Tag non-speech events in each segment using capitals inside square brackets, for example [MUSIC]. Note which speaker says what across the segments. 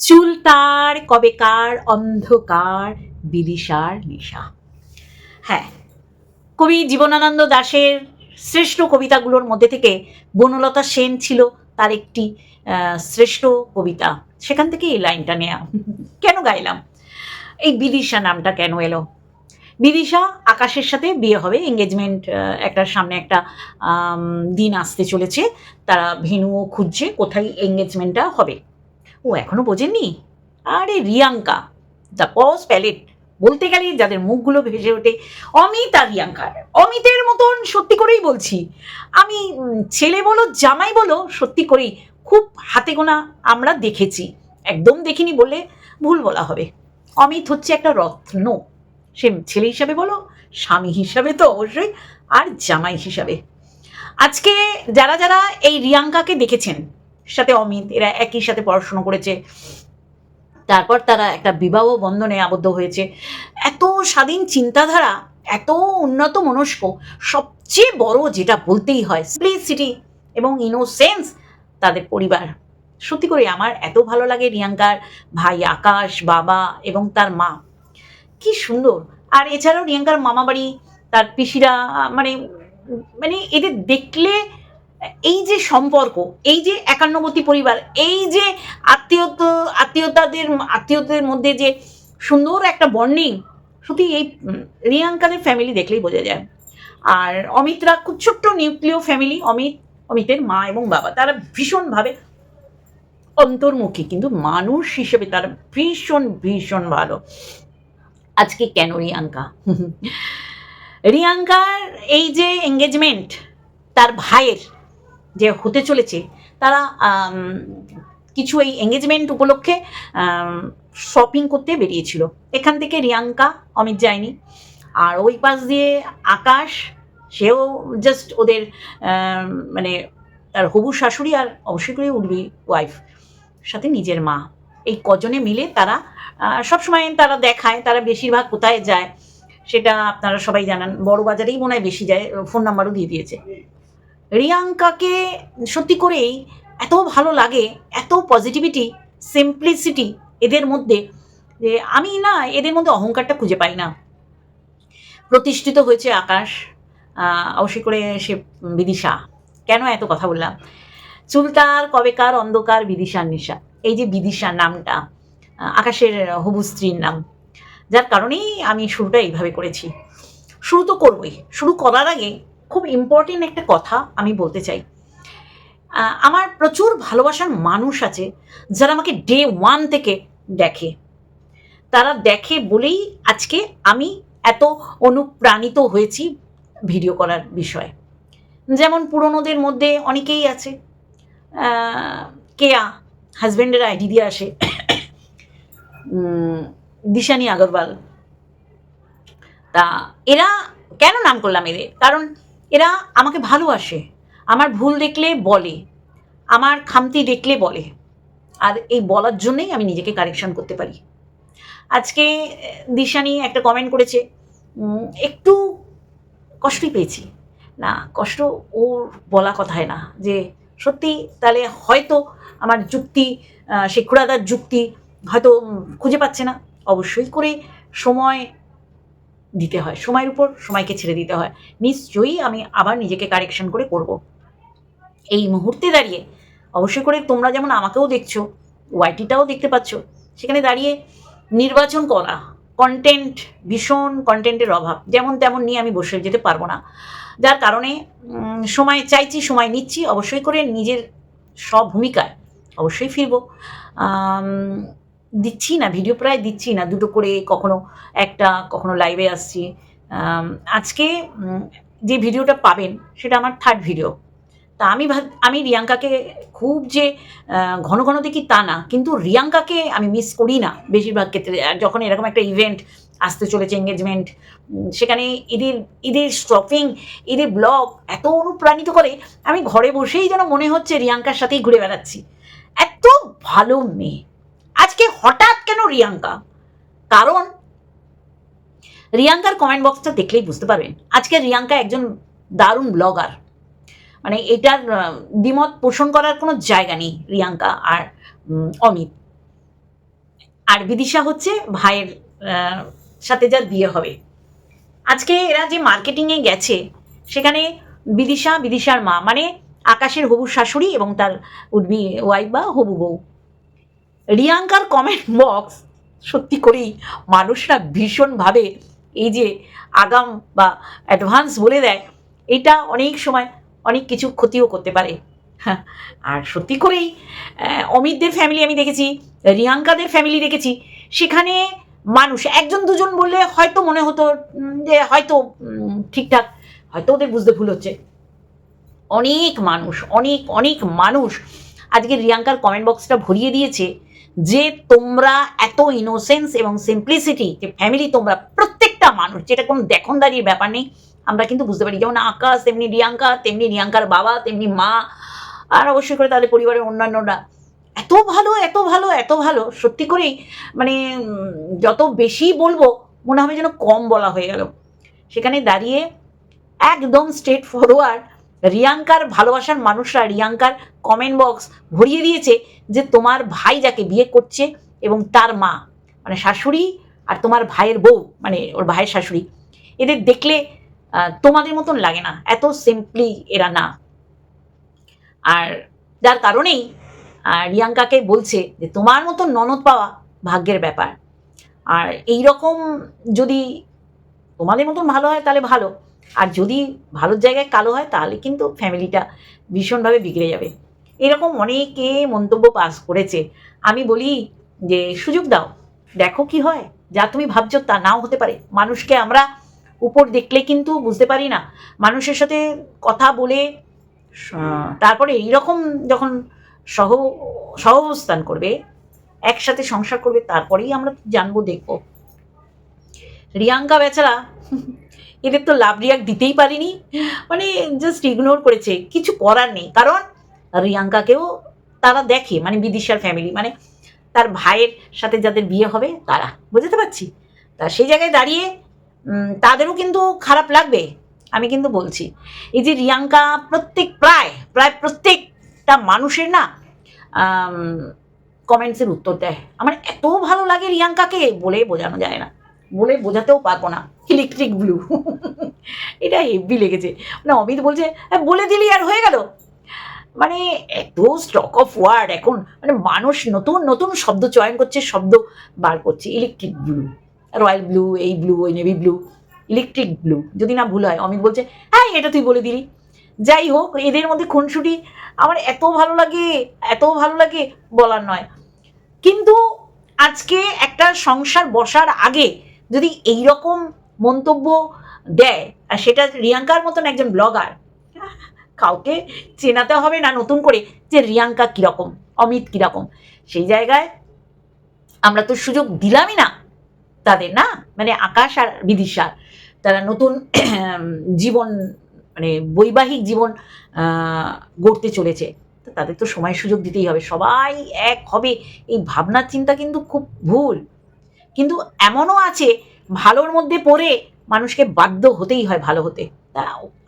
Speaker 1: চুল তার কবেকার অন্ধকার বিদিশার নেশা। হ্যাঁ কবি জীবনানন্দ দাশের শ্রেষ্ঠ কবিতাগুলোর মধ্যে থেকে বনলতা সেন ছিল তার একটি শ্রেষ্ঠ কবিতা। সেখান থেকে এই লাইনটা নেয়া। কেন গাইলাম? এই বিদিশা নামটা কেন এলো? বিদিশা আকাশের সাথে বিয়ে হবে এঙ্গেজমেন্ট একটা সামনে একটা দিন আসতে চলেছে। তারা ভেনুও খুঁজছে কোথায় এঙ্গেজমেন্টটা হবে। ও এখনও বোঝেননি? আরে রিয়াঙ্কা দ্য পজ প্যালেট বলতে গেলে যাদের মুখগুলো ভেসে ওঠে, অমিত আর রিয়াঙ্কার। অমিতের মতন সত্যি করেই বলছি। আমি ছেলে বলো, জামাই বলো, সত্যি করেই খুব হাতে গোনা আমরা দেখেছি। একদম দেখিনি বলে ভুল বলা হবে। অমিত হচ্ছে একটা রত্ন। সে ছেলে হিসাবে বলো, স্বামী হিসাবে তো অবশ্যই, আর জামাই হিসাবে। আজকে যারা যারা এই রিয়াঙ্কাকে দেখেছেন সাথে অমিত, এরা একই সাথে পড়াশুনো করেছে। তারপর তারা একটা বিবাহ বন্ধনে আবদ্ধ হয়েছে। এত স্বাধীন চিন্তাধারা, এত উন্নত মনস্ক, সবচেয়ে বড় যেটা বলতেই হয় সিটি এবং ইনোসেন্স তাদের পরিবার। সত্যি করে আমার এত ভালো লাগে রিয়াঙ্কার ভাই আকাশ, বাবা এবং তার মা। কি সুন্দর। আর এছাড়াও রিয়াঙ্কার মামাবাড়ি, তার পিসিরা মানে মানে এদের দেখলে এই যে সম্পর্ক, এই যে একান্নবর্তী পরিবার, এই যে আত্মীয়ত, আত্মীয়তাদের আত্মীয়তাদের মধ্যে যে সুন্দর একটা বন্ডিং সত্যি এই রিয়াঙ্কাদের ফ্যামিলি দেখলেই বোঝা যায়। আর অমিতরা খুব ছোট্ট নিউক্লিয় ফ্যামিলি অমিত, অমিতের মা এবং বাবা, তারা ভীষণভাবে অন্তর্মুখী, কিন্তু মানুষ হিসেবে তারা ভীষণ ভীষণ ভালো। আজকে কেন রিয়াঙ্কা? রিয়াঙ্কার এই যে এঙ্গেজমেন্ট তার ভাইয়ের যে হতে চলেছে, তারা কিছু এই এঙ্গেজমেন্ট উপলক্ষে শপিং করতে বেরিয়েছিল। এখান থেকে রিয়াঙ্কা, অমিত যায়নি আর ওই পাশ দিয়ে আকাশ, সেও জাস্ট ওদের মানে তার হবু শাশুড়ি আর অবশ্যই করে উঠবি ওয়াইফ সাথে নিজের মা। এই কজনে মিলে তারা সবসময় তারা দেখায়, তারা বেশিরভাগ কোথায় যায়, সেটা আপনারা সবাই জানান। বড় বাজারেই মনে হয় বেশি যায়, ফোন নাম্বারও দিয়ে দিয়েছে। রিয়াঙ্কাকে সত্যি করেই এত ভালো লাগে, এত পজিটিভিটি সিম্পলিসিটি এদের মধ্যে যে আমি না এদের মধ্যে অহংকারটা খুঁজে পাই না। প্রতিষ্ঠিত হয়েছে আকাশ অবশ্যই করে সে বিদিশা। কেন এত কথা বললাম? চুলতার কবেকার, অন্ধকার, বিদিশার নিশা। এই যে বিদিশা নামটা আকাশের হবু স্ত্রীর নাম। যার কারণেই আমি শুরুটা এইভাবে করেছি। শুরু তো করবই। শুরু করার আগে খুব ইম্পর্টেন্ট একটা কথা আমি বলতে চাই। আমার প্রচুর ভালোবাসার মানুষ আছে যারা আমাকে ডে ওয়ান থেকে দেখে। তারা দেখে বলেই আজকে আমি এত অনুপ্রাণিত হয়েছি ভিডিও করার বিষয়ে। যেমন পুরনোদের মধ্যে অনেকেই আছে। কেয়া হাজব্যান্ডের আইডি দিয়ে আসে। দিশানি আগরওয়াল। তা এরা কেন নাম করলাম এদের? কারণ এরা আমাকে ভালোবাসে, আমার ভুল দেখলে বলে, আমার খামতি দেখলে বলে। আর এই বলার জন্যই আমি নিজেকে কারেকশন করতে পারি। আজকে দিশানি একটা কমেন্ট করেছে একটু কষ্টই পেয়েছি। না, কষ্ট ওর বলা কথায় না, যে সত্যি তাহলে হয়তো আমার যুক্তি সে খুড়াদার যুক্তি হয়তো খুঁজে পাচ্ছে না। অবশ্যই করে সময় দিতে হয়। সময়ের উপর সময়কে ছেড়ে দিতে হয়। নিশ্চয়ই আমি আবার নিজেকে কারেকশন করে করব। এই মুহূর্তে দাঁড়িয়ে অবশ্যই করে তোমরা যেমন আমাকেও দেখছ, ওয়াইটিটাও দেখতে পাচ্ছ, সেখানে দাঁড়িয়ে নির্বাচন করা কন্টেন্ট ভীষণ কন্টেন্টের অভাব। যেমন তেমন নিয়ে আমি বসে যেতে পারব না। যার কারণে সময় চাইছি, সময় নিচ্ছি, অবশ্যই করে নিজের সব ভূমিকায় অবশ্যই ফিরবো। দিচ্ছি না ভিডিও প্রায় দিচ্ছি না, দুটো করে কখনো একটা, কখনো লাইভে আসছি। আজকে যে ভিডিওটা পাবেন, সেটা আমার থার্ড ভিডিও তা আমি আমি রিয়াঙ্কাকে খুব যে ঘন ঘন দেখি তা না, কিন্তু রিয়াঙ্কাকে আমি মিস করি না বেশিরভাগ ক্ষেত্রে। যখন এরকম একটা ইভেন্ট আসতে চলেছে এঙ্গেজমেন্ট সেখানে ঈদের ঈদের শপিং ঈদের ব্লগ এত অনুপ্রাণিত করে, আমি ঘরে বসেই যেন মনে হচ্ছে রিয়াঙ্কার সাথেই ঘুরে বেড়াচ্ছি। এত ভালো মেয়ে। আজকে হঠাৎ কেন রিয়াঙ্কা? কারণ রিয়াঙ্কার কমেন্ট বক্সটা দেখলেই বুঝতে পারবেন। আজকে রিয়াঙ্কা একজন দারুণ ব্লগার মানে এটার দ্বিমত পোষণ করার কোনো জায়গা নেই রিয়াঙ্কা আর অমিত। আর বিদিশা হচ্ছে ভাইয়ের সাথে যার বিয়ে হবে। আজকে এরা যে মার্কেটিংয়ে গেছে, সেখানে বিদিশা, বিদিশার মা মানে আকাশের হবু শাশুড়ি এবং তার উডবি ওয়াইফ বা হবু বউ। রিয়াঙ্কার কমেন্ট বক্স সত্যি করেই মানুষরা ভীষণভাবে এই যে আগাম বা অ্যাডভান্স বলে দেয় এটা অনেক সময় অনেক কিছু ক্ষতিও করতে পারে। হ্যাঁ, আর সত্যি করেই অমিতদের ফ্যামিলি আমি দেখেছি রিয়াঙ্কাদের ফ্যামিলি দেখেছি সেখানে মানুষ একজন দুজন বললে হয়তো মনে হতো যে হয়তো ঠিকঠাক হয়তো ওদের বুঝতে ভুল হচ্ছে। অনেক মানুষ অনেক অনেক মানুষ আজকে রিয়াঙ্কার কমেন্ট বক্সটা ভরিয়ে দিয়েছে। যে তোমরা এত ইনোসেন্স এবং সিম্পলিসিটি যে ফ্যামিলি তোমরা প্রত্যেকটা মানুষ, যেটা কোনো দেখনদারির ব্যাপার নেই, আমরা কিন্তু বুঝতে পারি। যেমন আকাশ, তেমনি রিয়াঙ্কা, তেমনি রিয়াঙ্কার বাবা, তেমনি মা, আর অবশ্যই করে তাদের পরিবারের অন্যান্যরা। এত ভালো এত ভালো এত ভালো, সত্যি করেই মানে যত বেশি বলব, মনে হবে যেন কম বলা হয়ে গেল। সেখানে দাঁড়িয়ে একদম স্ট্রেট ফরওয়ার্ড রিয়াঙ্কার ভালোবাসার মানুষরা রিয়াঙ্কার কমেন্ট বক্স ভরিয়ে দিয়েছে যে তোমার ভাই যাকে বিয়ে করছে এবং তার মা মানে শাশুড়ি আর তোমার ভাইয়ের বউ মানে ওর ভাইয়ের শাশুড়ি। এদের দেখলে তোমাদের মতন লাগে না, এত সিম্পলি এরা না। আর যার কারণেই রিয়াঙ্কাকে বলছে যে তোমার মতন ননদ পাওয়া ভাগ্যের ব্যাপার। আর এই রকম যদি তোমাদের মতন ভালো হয় তাহলে ভালো। আর যদি ভালোর জায়গায় কালো হয়, তাহলে কিন্তু ফ্যামিলিটা ভীষণভাবে বিগড়ে যাবে। এরকম অনেকে মন্তব্য পাস করেছে। আমি বলি যে, সুযোগ দাও, দেখো কি হয়, যা তুমি ভাবছ তা নাও হতে পারে। মানুষকে আমরা উপর দেখলে কিন্তু বুঝতে পারি না। মানুষের সাথে কথা বলে তারপরে এইরকম যখন সহ সহাবস্থান করবে, একসাথে সংসার করবে, তারপরেই আমরা জানব, দেখব। রিয়াঙ্কা বেচারা এদের তো লাভ রিয়াক দিতেই পারিনি। মানে জাস্ট ইগনোর করেছে, কিছু করার নেই। কারণ রিয়াঙ্কাকেও তারা দেখে মানে বিদিশার ফ্যামিলি মানে তার ভাইয়ের সাথে যাদের বিয়ে হবে, তারা, বুঝতে পারছি? তা সেই জায়গায় দাঁড়িয়ে তাদেরও কিন্তু খারাপ লাগবে, আমি কিন্তু বলছি। এই যে রিয়াঙ্কা প্রত্যেক, প্রায় প্রায় প্রত্যেকটা মানুষের না কমেন্টসের উত্তর দেয়। আমার এত ভালো লাগে রিয়াঙ্কাকে বলে বোঝানো যায় না। বলে বোঝাতেও পারব না। ইলেকট্রিক ব্লু এটা হেভি লেগেছে। মানে অমিত বলছে "হ্যাঁ, বলে দিলি আর হয়ে গেল। মানে এত স্টক অফ ওয়ার্ড এখন। মানে মানুষ নতুন নতুন শব্দ চয়ন করছে শব্দ বার করছে। ইলেকট্রিক ব্লু রয়্যাল ব্লু এই ব্লু ওই নেভি ব্লু ইলেকট্রিক ব্লু যদি না ভুল হয় অমিত বলছে হ্যাঁ এটা তুই বলে দিলি। যাই হোক এদের মধ্যে খুনসুটি আমার এত ভালো লাগে এত ভালো লাগে বলার নয়। কিন্তু আজকে একটা সংসার বসার আগে যদি এই রকম মন্তব্য দেয়, আর সেটা রিয়াঙ্কার মতন একজন ব্লগার কাউকে চেনাতে হবে না নতুন করে যে রিয়াঙ্কা কীরকম, অমিত কীরকম। সেই জায়গায় আমরা তো সুযোগ দিলামই না তাদের, না? মানে আকাশ আর বিদিশা তারা নতুন [CLEARS THROAT] জীবন মানে বৈবাহিক জীবন গড়তে চলেছে। তাদের তো সময় সুযোগ দিতেই হবে। সবাই এক হবে। এই ভাবনার চিন্তা কিন্তু খুব ভুল। কিন্তু এমনও আছে ভালোর মধ্যে পড়ে মানুষকে বাধ্য হতেই হয় ভালো হতে। তা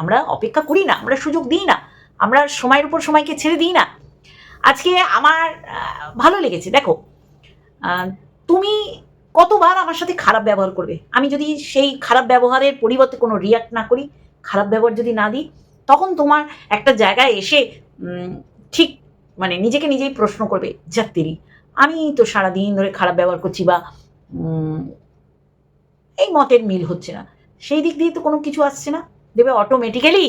Speaker 1: আমরা অপেক্ষা করি না, আমরা সুযোগ দিই না, আমরা সময়ের উপর সময়কে ছেড়ে দিই না। আজকে আমার ভালো লেগেছে। দেখো তুমি কতবার আমার সাথে খারাপ ব্যবহার করবে? আমি যদি সেই খারাপ ব্যবহারের পরিবর্তে কোনো রিয়াক্ট না করি, খারাপ ব্যবহার যদি না দিই, তখন তোমার একটা জায়গায় এসে ঠিক মানে নিজেকে নিজেই প্রশ্ন করবে যাত্রী আমি তো সারাদিন ধরে খারাপ ব্যবহার করছি বা এই মতের মিল হচ্ছে না। সেই দিক দিয়ে তো কোনো কিছু আসছে না। দেবে অটোমেটিক্যালি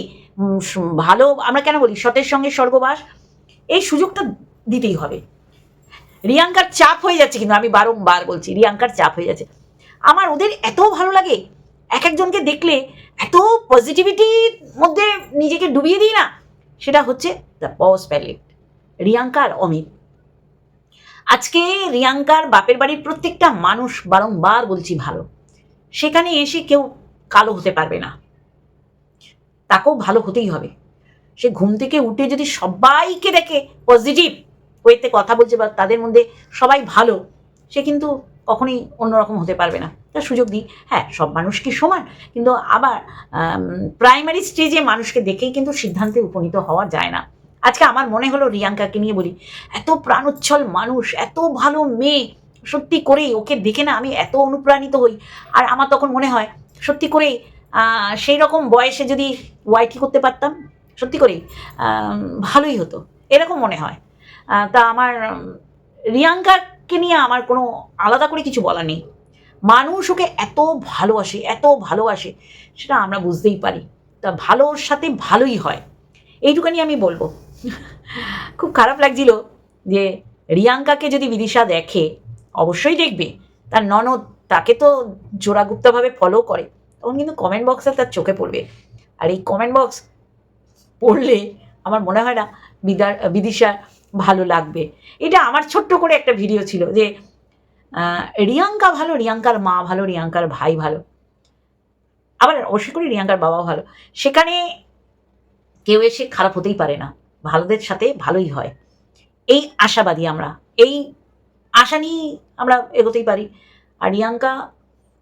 Speaker 1: ভালো, আমরা কেন বলি, সতের সঙ্গে স্বর্গবাস, এই সুযোগটা দিতেই হবে। রিয়াঙ্কার চাপ হয়ে যাচ্ছে কিন্তু, আমি বারংবার বলছি, রিয়াঙ্কার চাপ হয়ে যাচ্ছে। আমার ওদের এত ভালো লাগে, এক একজনকে দেখলে এত পজিটিভিটির মধ্যে নিজেকে ডুবিয়ে দিই না, সেটা হচ্ছে দ্য বস প্যালেট রিয়াঙ্কা আর অমিত। আজকে রিয়াঙ্কার বাপের বাড়ির প্রত্যেকটা মানুষ বারংবার বলছি ভালো। সেখানে এসে কেউ কালো হতে পারবে না। তাকেও ভালো হতেই হবে। সে ঘুম থেকে উঠে যদি সবাইকে দেখে পজিটিভ ওয়েতে কথা বলছে বা তাদের মধ্যে সবাই ভালো, সে কিন্তু কখনোই অন্যরকম হতে পারবে না। তার সুযোগ দিই। হ্যাঁ সব মানুষ কি সমান? কিন্তু আবার প্রাইমারি স্টেজে মানুষকে দেখেই কিন্তু সিদ্ধান্তে উপনীত হওয়া যায় না। আজকে আমার মনে হলো রিয়াঙ্কাকে নিয়ে বলি, এত প্রাণোচ্ছল মানুষ, এত ভালো মেয়ে, সত্যি করেই ওকে দেখে না আমি এত অনুপ্রাণিত হই। আর আমার তখন মনে হয়, সত্যি করেই সেই রকম বয়সে যদি ওয়াইটি করতে পারতাম, সত্যি করেই ভালোই হতো। এরকম মনে হয়। তা আমার, রিয়াঙ্কাকে নিয়ে আমার কোনো আলাদা করে কিছু বলার নেই। মানুষ ওকে এত ভালোবাসে এত ভালোবাসে, সেটা আমরা বুঝতেই পারি। তা ভালোর সাথে ভালোই হয়। এইটুখানি আমি বলব। খুব খারাপ লাগছিল যে রিয়াঙ্কাকে যদি বিদিশা দেখে, অবশ্যই দেখবে। তার ননদ তাকে তো জোড়াগুপ্তভাবে ফলো করে। তখন কিন্তু কমেন্ট বক্সে তার চোখে পড়বে। আর এই কমেন্ট বক্স পড়লে আমার মনে হয় না বিদা বিদিশা ভালো লাগবে। এটা আমার ছোট্ট করে একটা ভিডিও ছিল যে রিয়াঙ্কা ভালো, রিয়াঙ্কার মা ভালো, রিয়াঙ্কার ভাই ভালো। আবার অবশ্যই করে রিয়াঙ্কার বাবা ভালো। সেখানে কেউ এসে খারাপ হতেই পারে না। ভালোদের সাথে ভালোই হয়। এই আশাবাদী আমরা। এই আশা নিয়েই আমরা এগোতেই পারি। আর রিয়াঙ্কা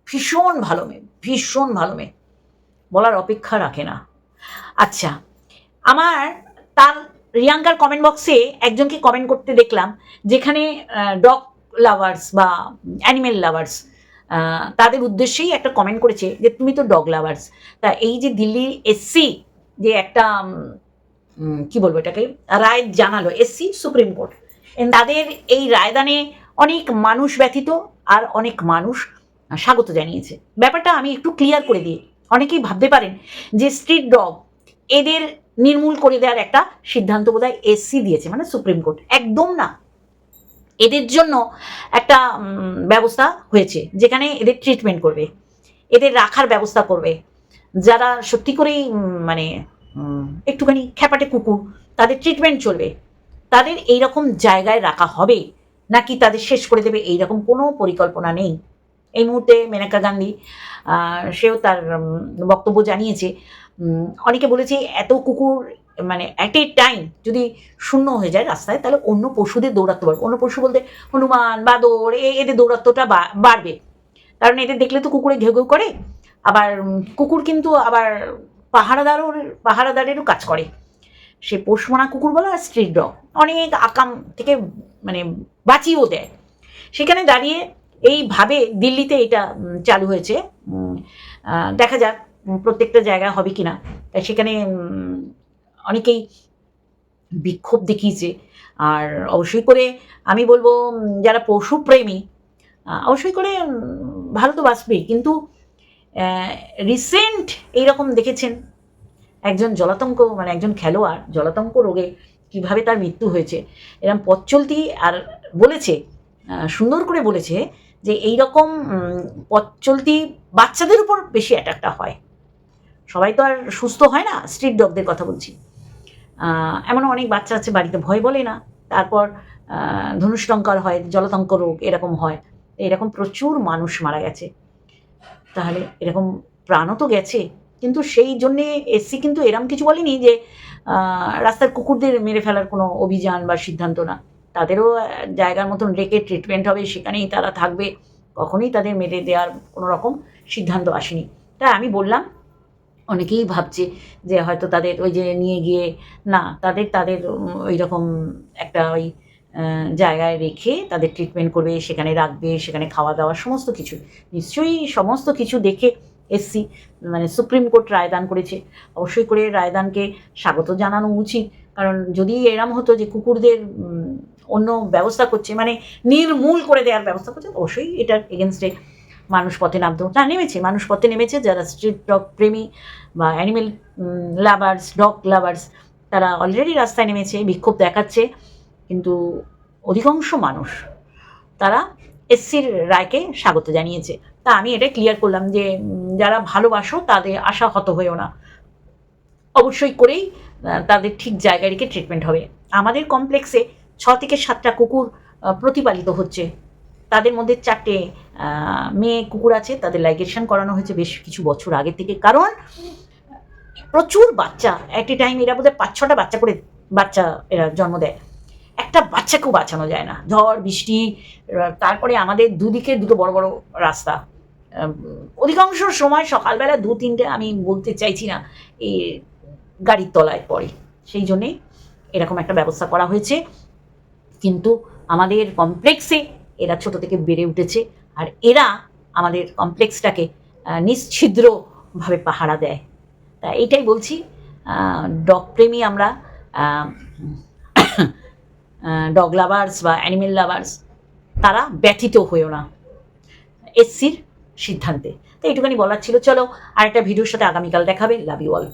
Speaker 1: ভীষণ ভালো মেয়ে, ভীষণ ভালো মেয়ে। বলার অপেক্ষা রাখে না। আচ্ছা আমার তার রিয়াঙ্কার কমেন্ট বক্সে একজনকে কমেন্ট করতে দেখলাম, যেখানে ডগ লাভার্স বা অ্যানিমেল লাভার্স তাদের উদ্দেশ্যেই একটা কমেন্ট করেছে যে, তুমি তো ডগ লাভার্স তা এই যে দিল্লির এসসি যে একটা কি বলব এটাকে? রায় জানালো এসসি সুপ্রিম কোর্ট তাদের এই রায়দানে অনেক মানুষ ব্যথিত আর অনেক মানুষ স্বাগত জানিয়েছে। ব্যাপারটা আমি একটু ক্লিয়ার করে দিই। অনেকেই ভাবতে পারেন যে স্ট্রিট ডগ এদের নির্মূল করে দেওয়ার একটা সিদ্ধান্ত বোধহয় এসসি দিয়েছে মানে সুপ্রিম কোর্ট একদম না। এদের জন্য একটা ব্যবস্থা হয়েছে, যেখানে এদের ট্রিটমেন্ট করবে, এদের রাখার ব্যবস্থা করবে। যারা সত্যি করেই মানে একটুখানি খ্যাপাটে কুকুর, তাদের ট্রিটমেন্ট চলবে। তাদের এই রকম জায়গায় রাখা হবে, নাকি তাদের শেষ করে দেবে এই রকম কোনো পরিকল্পনা নেই। এই মুহূর্তে মেনকা গান্ধী সেও তার বক্তব্য জানিয়েছে অনেকে বলেছে এত কুকুর মানে অ্যাট এ টাইম যদি শূন্য হয়ে যায় রাস্তায়, তাহলে অন্য পশুদের দৌড়াতে পারবে অন্য পশু বলতে হনুমান, বাদর এদের দৌরাত্মটা বা- বাড়বে। কারণ এদের দেখলে তো কুকুরে ঘেউ ঘেউ করে, আবার কুকুর কিন্তু আবার পাহারাদারও পাহারাদারেরও কাজ করে। সে পোষমানা কুকুর বলো আর স্ট্রিট ডগ। অনেক আকাম থেকে মানে বাঁচিয়েও দেয়। সেখানে দাঁড়িয়ে এইভাবে দিল্লিতে এটা চালু হয়েছে। দেখা যাক প্রত্যেকটা জায়গায় হবে কিনা। তাই সেখানে অনেকেই বিক্ষোভ দেখিয়েছে। আর অবশ্যই করে আমি বলব যারা পশুপ্রেমী অবশ্যই করে ভালো তো বাঁচবেই। কিন্তু রিসেন্ট এইরকম দেখেছেন? একজন জলাতঙ্ক মানে একজন খেলোয়াড় জলাতঙ্ক রোগে কীভাবে তার মৃত্যু হয়েছে? এরকম পথ চলতি আর বলেছে সুন্দর করে বলেছে যে এই রকম পথ চলতি বাচ্চাদের উপর বেশি অ্যাটাকটা হয়। সবাই তো আর সুস্থ হয় না স্ট্রিট ডগদের কথা বলছি। আহ, এমনও অনেক বাচ্চা আছে বাড়িতে ভয় বলে না। তারপর ধনুষ্টঙ্কর হয় জলতঙ্ক রোগ এরকম হয়। এরকম প্রচুর মানুষ মারা গেছে। তাহলে এরকম প্রাণও তো গেছে। কিন্তু সেই জন্যে এসসি কিন্তু এরম কিছু বলেনি যে রাস্তার কুকুরদের মেরে ফেলার কোনো অভিযান বা সিদ্ধান্ত না। তাদেরও জায়গার মতন রেখে ট্রিটমেন্ট হবে, সেখানেই তারা থাকবে। কখনোই তাদের মেরে দেওয়ার কোনো রকম সিদ্ধান্ত আসেনি। তাই আমি বললাম, অনেকেই ভাবছে যে হয়তো তাদের ওই যে নিয়ে গিয়ে, না, তাদের তাদের ওই রকম একটা ওই জায়গায় রেখে তাদের ট্রিটমেন্ট করবে, সেখানে রাখবে, সেখানে খাওয়া দাওয়া সমস্ত কিছু। নিশ্চয়ই সমস্ত কিছু দেখে এসসি মানে সুপ্রিম কোর্ট রায়দান করেছে। অবশ্যই করে রায়দানকে স্বাগত জানানো উচিত। কারণ যদি এরম হতো যে কুকুরদের অন্য ব্যবস্থা করছে মানে নির্মূল করে দেওয়ার ব্যবস্থা করছে, অবশ্যই এটার এগেনস্টে মানুষ পথে নামতো। না, নেমেছে। মানুষ পথে নেমেছে। যারা স্ট্রিট ডগ প্রেমী বা অ্যানিমেল লাভার্স ডগ লাভার্স তারা অলরেডি রাস্তায় নেমেছে। বিক্ষোভ দেখাচ্ছে। কিন্তু অধিকাংশ মানুষ তারা এসসির রায়কে স্বাগত জানিয়েছে। তা আমি এটা ক্লিয়ার করলাম যে যারা ভালোবাসো তাদের আশা হত হয়েও না। অবশ্যই করেই তাদের ঠিক জায়গায় রেখে ট্রিটমেন্ট হবে। আমাদের কমপ্লেক্সে ছ থেকে সাতটা কুকুর প্রতিপালিত হচ্ছে। তাদের মধ্যে চারটে মেয়ে কুকুর আছে, তাদের লাইগেশন করানো হয়েছে বেশ কিছু বছর আগে থেকে। কারণ প্রচুর বাচ্চা অ্যাট এ টাইম এরা বোধহয় পাঁচ ছটা বাচ্চা করে বাচ্চা এরা জন্ম দেয়। একটা বাচ্চাকেও বাঁচানো যায় না। ঝড়, বৃষ্টি তারপরে আমাদের দুদিকে দুটো বড় বড় রাস্তা। অধিকাংশ সময় সকালবেলা দু, তিনটে আমি বলতে চাইছি না এই গাড়ির তলায় পড়ে। সেই জন্যে এরকম একটা ব্যবস্থা করা হয়েছে। কিন্তু আমাদের কমপ্লেক্সে এরা ছোট থেকে বেড়ে উঠেছে আর এরা আমাদের কমপ্লেক্সটাকে নিশ্ছিদ্রভাবে পাহারা দেয়। তা এইটাই বলছি ডগ প্রেমী আমরা ডগ লাভার্স বা অ্যানিমেল লাভার্স তারা ব্যথিত হয়েও না। এসসির সিদ্ধান্তে। তো এইটুখানি বলার ছিল। চলো আরেকটা ভিডিওর সাথে আগামীকাল দেখাবে। Love you all